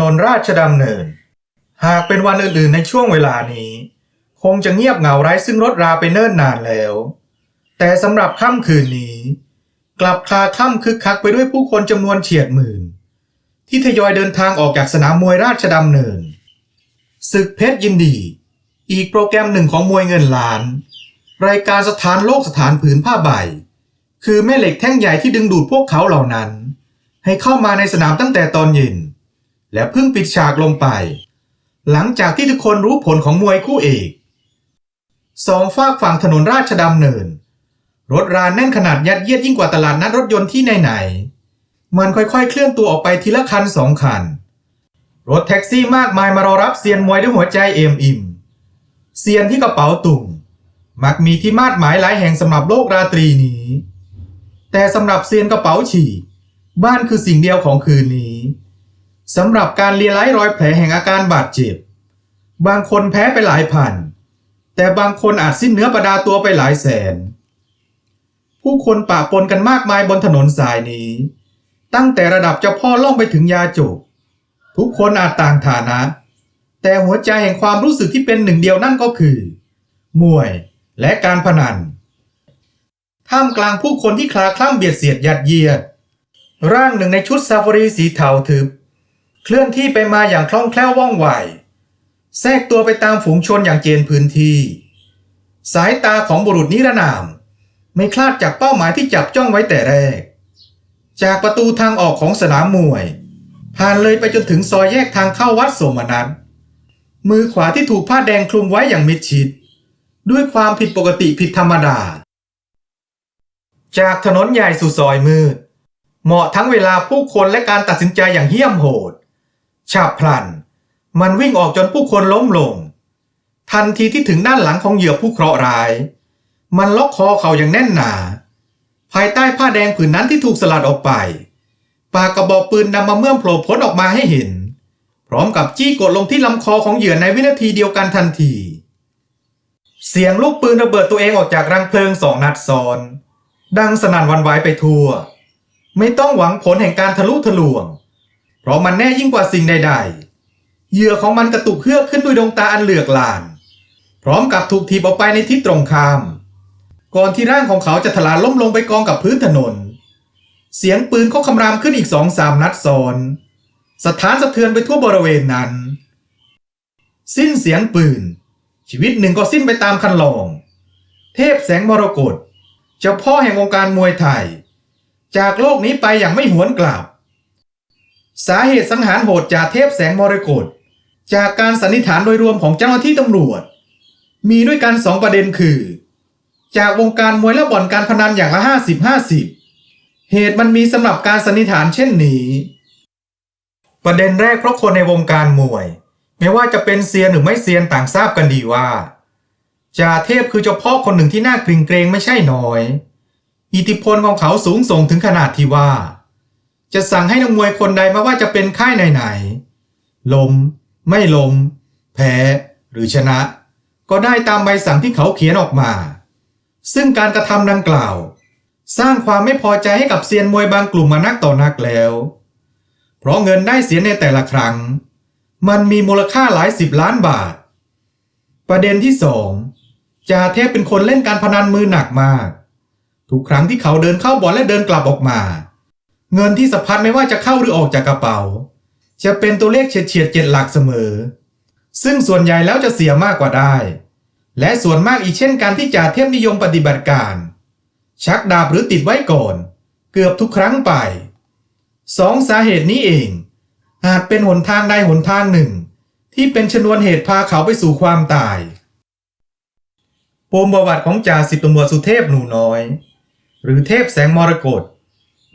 นนราชดำเนิน หากเป็นวันอื่นๆในช่วงเวลานี้ คงจะเงียบเหงาไร้ซึ่งรถราไปเนิ่นนานแล้ว แต่สำหรับค่ำคืนนี้ กลับคลาค่ำคึกคักไปด้วยผู้คนจำนวนเฉียดหมื่น ที่ทยอยเดินทางออกจากสนามมวยราชดำเนินศึกเพชรยินดี อีกโปรแกรมหนึ่งของมวยเงินล้าน รายการสถานโลกสถานผืนผ้าใบ คือแม่เหล็กแท่งใหญ่ที่ดึงดูดพวกเขาเหล่านั้น ให้เข้ามาในสนามตั้งแต่ตอนเย็น และเพิ่งปิดฉากลงไป หลังจากที่ทุกคนรู้ผลของมวยคู่เอกสองฝากฝั่งถนนราชดำเนิน รถราแน่นขนาดยัดเยียดยิ่งกว่าตลาดนัดรถยนต์ที่ไหนๆมันค่อยๆ เคลื่อนตัวออกไปทีละคันสองคัน รถแท็กซี่มากมายมารอรับเซียนมวยด้วยหัวใจเอมอิ่มเซียนที่กระเป๋าตุ่มมักมีที่มาดหมายหลายแห่งสำหรับโลกราตรีนี้ แต่สำหรับเซียนกระเป๋าฉีกบ้านคือสิ่งเดียวของคืนนี้ สำหรับการเลียไล้รอยแผลแห่งอาการบาดเจ็บ บางคนแพ้ไปหลายพัน แต่บางคนอาจสิ้นเนื้อประดาตัวไปหลายแสน ผู้คนปะปนกันมากมายบนถนนสายนี้ ตั้งแต่ระดับเจ้าพ่อล่องไปถึงยาจกทุกคนอาจต่างฐานะ แต่หัวใจแห่งความรู้สึกที่เป็นหนึ่งเดียวนั่นก็คือ มวยและการพนัน ท่ามกลางผู้คนที่คลาคล่ำเบียดเสียดยัดเยียด ร่างหนึ่งในชุดซาฟารีสีเทาทึบ เคลื่อนที่ไปมาอย่างคล่องแคล่วว่องไว แทรกตัวไปตามฝูงชนอย่างเจนพื้นที่ สายตาของบุรุษนิรนาม ไม่คลาดจากเป้าหมายที่จับจ้องไว้แต่แรก จากประตูทางออกของสนามมวย ผ่านเลยไปจนถึงซอยแยกทางเข้าวัดโสมนัสมือขวาที่ถูกผ้าแดงคลุมไว้อย่างมิดชิด ด้วยความผิดปกติผิดธรรมดา จากถนนใหญ่สู่ซอยมืด เหมาะทั้งเวลาผู้คนและการตัดสินใจอย่างเหี้ยมโหด ฉับพลัน มันวิ่งออกจนผู้คนล้มลง ทันทีที่ถึงด้านหลังของเหยื่อผู้เคราะห์ร้าย มันล็อกคอเขาอย่างแน่นหนา ภายใต้ผ้าแดงผืนนั้นที่ถูกสลัดออกไป ปากกระบอกปืนนำมาเมื่อมโผล่พ้นออกมาให้เห็น พร้อมกับจี้กดลงที่ลำคอของเหยื่อในวินาทีเดียวกันทันที เสียงลูกปืนระเบิดตัวเองออกจากรังเพลิงสองนัดซ้อน ดังสนั่นวันไหวไปทั่ว ไม่ต้องหวังผลแห่งการทะลุทะลวง เพราะมันแน่ยิ่งกว่าสิ่งใดๆ เหยื่อของมันกระตุกเฮือกขึ้นด้วยดวงตาอันเหลือกลาน พร้อมกับถูกถีบออกไปในทิศตรงข้าม ก่อนที่ร่างของเขาจะถลาล้มลงไปกองกับพื้นถนน เสียงปืนเขาคำรามขึ้นอีกสองสามนัดซ้อน สถานสะเทือนไปทั่วบริเวณนั้น สิ้นเสียงปืน ชีวิตหนึ่งก็สิ้นไปตามคันลอง เทพแสงมรกตเจ้าพ่อแห่งวงการมวยไทย จากโลกนี้ไปอย่างไม่หวนกลับ สาเหตุสังหารโหดจากเทพแสงมรกตจากการสันนิษฐานโดยรวมของเจ้าหน้าที่ตำรวจ มีด้วยกันสองประเด็นคือ จากวงการมวยและบ่อนการพนันอย่างละห้าสิบห้าสิบเหตุมันมีสำหรับการสันนิษฐานเช่นนี้ ประเด็นแรกเพราะคนในวงการมวย ไม่ว่าจะเป็นเซียนหรือไม่เซียนต่างทราบกันดีว่าจ่าเทพคือเจ้าพ่อคนหนึ่งที่น่ากริงเกรงไม่ใช่น้อย อิทธิพลของเขาสูงส่งถึงขนาดที่ว่า จะสั่งให้นักมวยคนใดมาว่าจะเป็นค่ายไหนๆล้ม ไม่ล้ม แพ้ หรือชนะ ก็ได้ตามใบสั่งที่เขาเขียนออกมา ซึ่งการกระทำดังกล่าว สร้างความไม่พอใจให้กับเซียนมวยบางกลุ่มมานักต่อนักแล้ว เพราะเงินได้เสียในแต่ละครั้ง มันมีมูลค่าหลายสิบล้านบาท ประเด็นที่สองจ่าเทพเป็นคนเล่นการพนันมือหนักมาก ทุกครั้งที่เขาเดินเข้าบ่อนและเดินกลับออกมา เงินที่สะพัดไม่ว่าจะเข้าหรือออกจากกระเป๋า จะเป็นตัวเลขเฉียดเฉียดเจ็ดหลักเสมอ ซึ่งส่วนใหญ่แล้วจะเสียมากกว่าได้ และส่วนมากอีกเช่นการที่จ่าเทพนิยมปฏิบัติการ ชักดาบหรือติดไว้ก่อน เกือบทุกครั้งไปสองสาเหตุนี้เอง อาจเป็นหนทางใดหนทางหนึ่ง ที่เป็นชนวนเหตุพาเขาไปสู่ความตายปมประวัติของจ่าสิบตำรวจสุเทพหนูน้อย หรือเทพแสงมรกต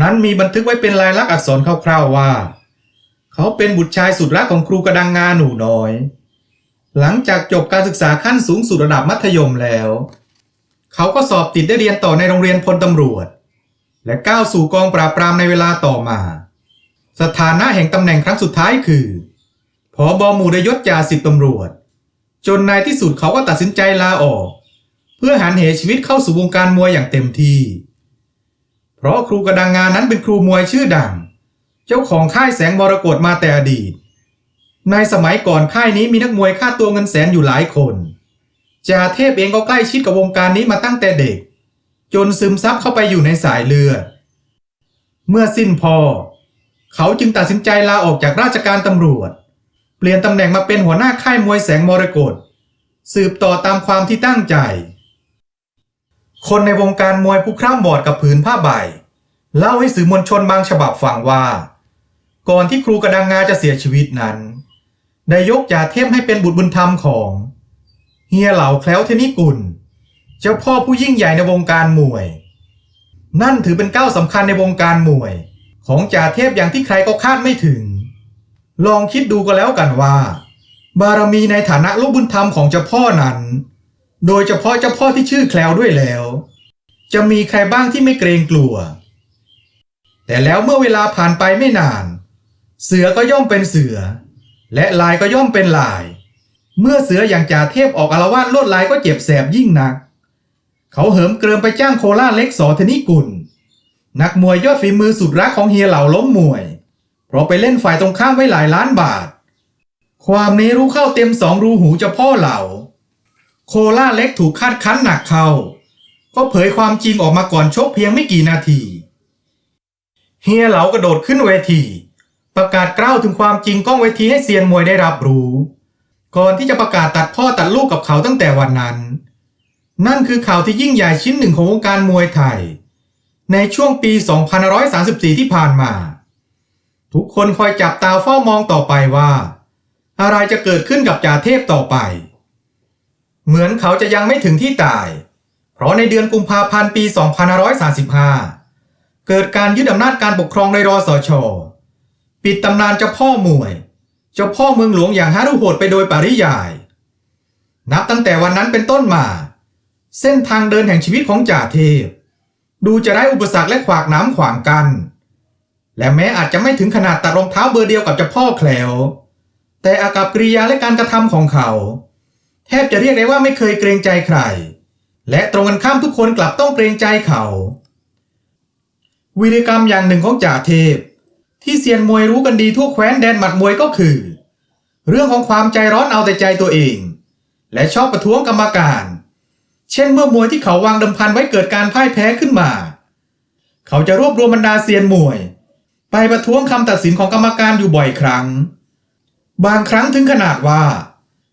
นั้นมีบันทึกไว้เป็นลายลักษณ์อักษรคร่าวๆว่า เขาเป็นบุตรชายสุดรักของครูกระดังงาหนูน้อย หลังจากจบการศึกษาขั้นสูงสุดระดับมัธยมแล้ว เขาก็สอบติดได้เรียนต่อในโรงเรียนพลตำรวจ และก้าวสู่กองปราบปรามในเวลาต่อมา สถานะแห่งตำแหน่งครั้งสุดท้ายคือผอบอหมู่ได้ยศจ่าสิบตำรวจ จนในที่สุดเขาก็ตัดสินใจลาออก เพื่อหันเหชีวิตเข้าสู่วงการมวยอย่างเต็มที่ เพราะครูกระดังงานนั้นเป็นครูมวยชื่อดัง เจ้าของค่ายแสงมรกตมาแต่อดีต ในสมัยก่อนค่ายนี้มีนักมวยค่าตัวเงินแสนอยู่หลายคนจ่าเทพเองก็ใกล้ชิดกับวงการนี้มาตั้งแต่เด็ก จนซึมซับเข้าไปอยู่ในสายเลือด เมื่อสิ้นพอ เขาจึงตัดสินใจลาออกจากราชการตำรวจ เปลี่ยนตำแหน่งมาเป็นหัวหน้าค่ายมวยแสงมรกตสืบต่อตามความที่ตั้งใจ คนในวงการมวยผู้คร่ำบอดกับผืนผ้าใบ เล่าให้สื่อมวลชนบางฉบับฟังว่า ก่อนที่ครูกระดังงาจะเสียชีวิตนั้น ได้ยกจ่าเทพให้เป็นบุตรบุญธรรมของ เฮียเหล่าแคล้วเทนิกุล เจ้าพ่อผู้ยิ่งใหญ่ในวงการมวย นั่นถือเป็นก้าวสำคัญในวงการมวย ของจ่าเทพอย่างที่ใครก็คาดไม่ถึง ลองคิดดูก็แล้วกันว่า บารมีในฐานะลูกบุญธรรมของเจ้าพ่อนั้น โดยเฉพาะเจ้าพ่อที่ชื่อแคลวด้วยแล้ว จะมีใครบ้างที่ไม่เกรงกลัว แต่แล้วเมื่อเวลาผ่านไปไม่นาน เสือก็ย่อมเป็นเสือ และลายก็ย่อมเป็นลาย เมื่อเสืออย่างจ่าเทพออกอารวาสลวดลายก็เจ็บแสบยิ่งนัก เขาเหิมเกริมไปจ้างโคล่าเล็กสอธนิกุล นักมวยยอดฝีมือสุดรักของเฮียเหล่าล้มมวย เพราะไปเล่นฝ่ายตรงข้ามไว้หลายล้านบาท ความนี้รู้เข้าเต็มสองรูหูเจ้าพ่อเหล่า โคล่าเล็กถูกคาดคั้นหนักเข้า ก็เผยความจริงออกมาก่อนชกเพียงไม่กี่นาที เฮียเหลากระโดดขึ้นเวที ประกาศกล้าวถึงความจริงก้องเวทีให้เซียนมวยได้รับรู้ ก่อนที่จะประกาศตัดพ่อตัดลูกกับเขาตั้งแต่วันนั้น นั่นคือข่าวที่ยิ่งใหญ่ชิ้นหนึ่งของวงการมวยไทย ในช่วงปี 2534 ที่ผ่านมา ทุกคนคอยจับตาเฝ้ามองต่อไปว่า อะไรจะเกิดขึ้นกับจ่าเทพต่อไป เหมือนเขาจะยังไม่ถึงที่ตาย เพราะในเดือนกุมภาพันธ์ปี 2535 เกิดการยึดอำนาจการปกครองโดยรอสช ปิดตำนานเจ้าพ่อมวย เจ้าพ่อเมืองหลวงอย่างฮารุโหดไปโดยปริยาย นับตั้งแต่วันนั้นเป็นต้นมา เส้นทางเดินแห่งชีวิตของจ่าเทพ ดูจะได้อุปสรรคและขวากหน้ำขวางกัน และแม้อาจจะไม่ถึงขนาดตัดรองเท้าเบอร์เดียวกับเจ้าพ่อแคลวแต่อากับกริยาและการกระทำของเขา ทบจะเรียกได้ว่าไม่เคยเกรงใจใคร และตรงกันข้ามทุกคนกลับต้องเกรงใจเขา วีรกรรมอย่างหนึ่งของจ่าเทพ ที่เซียนมวยรู้กันดีทั่วแคว้นแดนหมัดมวยก็คือ เรื่องของความใจร้อนเอาแต่ใจตัวเอง และชอบประท้วงกรรมการ เช่นเมื่อมวยที่เขาวางดิมพันไว้เกิดการพ่ายแพ้ขึ้นมา เขาจะรวบรวมบรรดาเซียนมวย ไปประท้วงคำตัดสินของกรรมการอยู่บ่อยครั้ง บางครั้งถึงขนาดว่า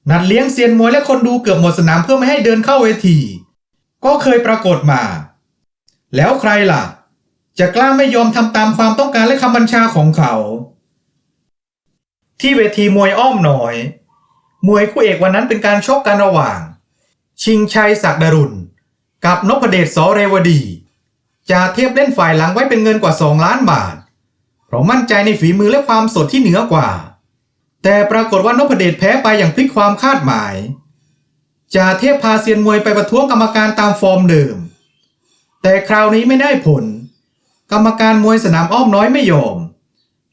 นัดเลี้ยงเซียนมวยและคนดูเกือบหมดสนามเพื่อไม่ให้เดินเข้าเวที ก็เคยปรากฏมา แล้วใครล่ะ จะกล้าไม่ยอมทำตามความต้องการและคำบัญชาของเขา ที่เวทีมวยอ้อมหน่อย มวยคู่เอกวันนั้นเป็นการชกกันระหว่าง ชิงชัยศักดารุณ กับนพเดชสอเรวดีจ่าเทียบเล่นฝ่ายหลังไว้เป็นเงินกว่า 2 ล้านบาท เพราะมั่นใจในฝีมือและความสดที่เหนือกว่า แต่ปรากฏว่านพเดชแพ้ไปอย่างพลิกความคาดหมายจ่าเทพพาเซียนมวยไปประท้วงกรรมการตามฟอร์มเดิม แต่คราวนี้ไม่ได้ผล กรรมการมวยสนามอ้อมน้อยไม่ยอม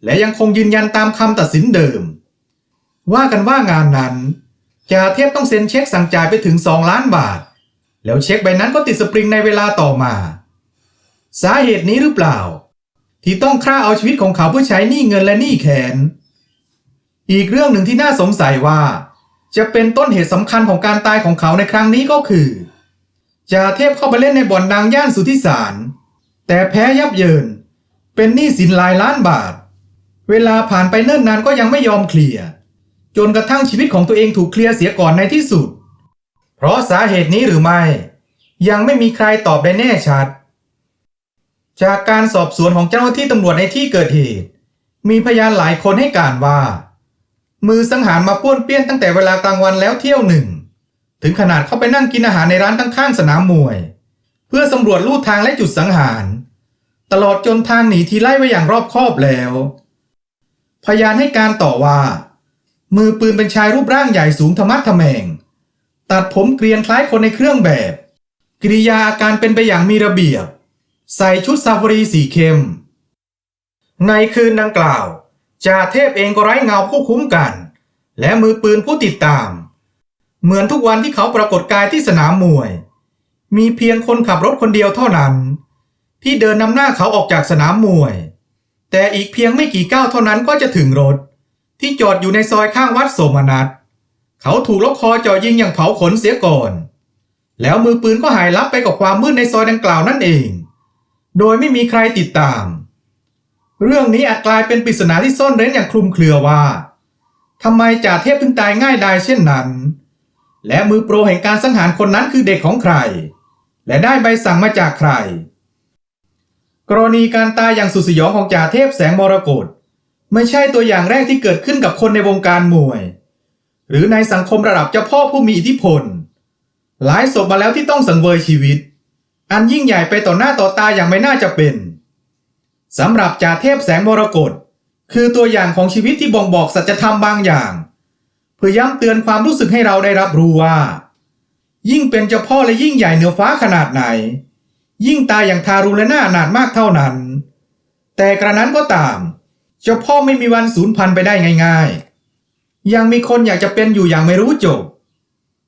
และยังคงยืนยันตามคำตัดสินเดิม ว่ากันว่างานนั้นจ่าเทพต้องเซ็นเช็คสั่งจ่ายไปถึง 2 ล้านบาท แล้วเช็คใบนั้นก็ติดสปริงในเวลาต่อมา สาเหตุนี้หรือเปล่า ที่ต้องฆ่าเอาชีวิตของเขาเพื่อใช้หนี้เงินและหนี้แขน อีกเรื่องหนึ่งที่น่าสงสัยว่า จะเป็นต้นเหตุสำคัญของการตายของเขาในครั้งนี้ก็คือจาเทพเข้าไปเล่นในบ่อนดังย่านสุทธิสาร แต่แพ้ยับเยิน เป็นหนี้สินหลายล้านบาท เวลาผ่านไปเนิ่นนานก็ยังไม่ยอมเคลียร์จนกระทั่งชีวิตของตัวเองถูกเคลียร์เสียก่อนในที่สุด เพราะสาเหตุนี้หรือไม่ ยังไม่มีใครตอบได้แน่ชัด จากการสอบสวนของเจ้าหน้าที่ตำรวจในที่เกิดเหตุ มีพยานหลายคนให้การว่า มือสังหารมาป้วนเปี้ยนตั้งแต่เวลากลางวันแล้วเที่ยวหนึ่ง ถึงขนาดเข้าไปนั่งกินอาหารในร้านข้างๆสนามมวย เพื่อสำรวจลู่ทางและจุดสังหาร ตลอดจนทางหนีทีไล่ไว้อย่างรอบคอบแล้ว พยานให้การต่อว่า มือปืนเป็นชายรูปร่างใหญ่สูงธรรมัดทะแมง ตัดผมเกรียนคล้ายคนในเครื่องแบบ กิริยาอาการเป็นไปอย่างมีระเบียบ ใส่ชุดซาฟารีสีเข้ม ในคืนดังกล่าว จ่าเทพเองก็ไร้เงาผู้คุ้มกัน และมือปืนผู้ติดตาม เหมือนทุกวันที่เขาปรากฏกายที่สนามมวย มีเพียงคนขับรถคนเดียวเท่านั้น ที่เดินนำหน้าเขาออกจากสนามมวย แต่อีกเพียงไม่กี่ก้าวเท่านั้นก็จะถึงรถ ที่จอดอยู่ในซอยข้างวัดโสมนัสเขาถูกล็อกคอจ่อยิงอย่างเผาขนเสียก่อน แล้วมือปืนก็หายลับไปกับความมืดในซอยดังกล่าวนั่นเอง โดยไม่มีใครติดตาม เรื่องนี้อาจกลายเป็นปริศนาที่ซ่อนเร้นอย่างคลุมเครือว่าทำไมจ่าเทพถึงตายง่ายดายเช่นนั้น และมือโปรแห่งการสังหารคนนั้นคือเด็กของใคร และได้ใบสั่งมาจากใคร กรณีการตายอย่างสุดสยองของจ่าเทพแสงมรกตไม่ใช่ตัวอย่างแรกที่เกิดขึ้นกับคนในวงการมวย หรือในสังคมระดับเจ้าพ่อผู้มีอิทธิพล หลายศพมาแล้วที่ต้องสังเวยชีวิต อันยิ่งใหญ่ไปต่อหน้าต่อตาอย่างไม่น่าจะเป็น สำหรับจ่าเทพแสงมรกตคือตัวอย่างของชีวิตที่บ่งบอกสัจธรรมบางอย่าง เพื่อย้ำเตือนความรู้สึกให้เราได้รับรู้ว่า ยิ่งเป็นเจ้าพ่อและยิ่งใหญ่เหนือฟ้าขนาดไหน ยิ่งตายอย่างทารุณและน่าอนาถมากเท่านั้น แต่กระนั้นก็ตาม เจ้าพ่อไม่มีวันสูญพันธุ์ไปได้ง่าย ๆ ยังมีคนอยากจะเป็นอยู่อย่างไม่รู้จบ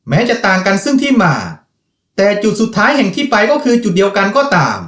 แม้จะต่างกันซึ่งที่มา แต่จุดสุดท้ายแห่งที่ไปก็คือจุดเดียวกันก็ตาม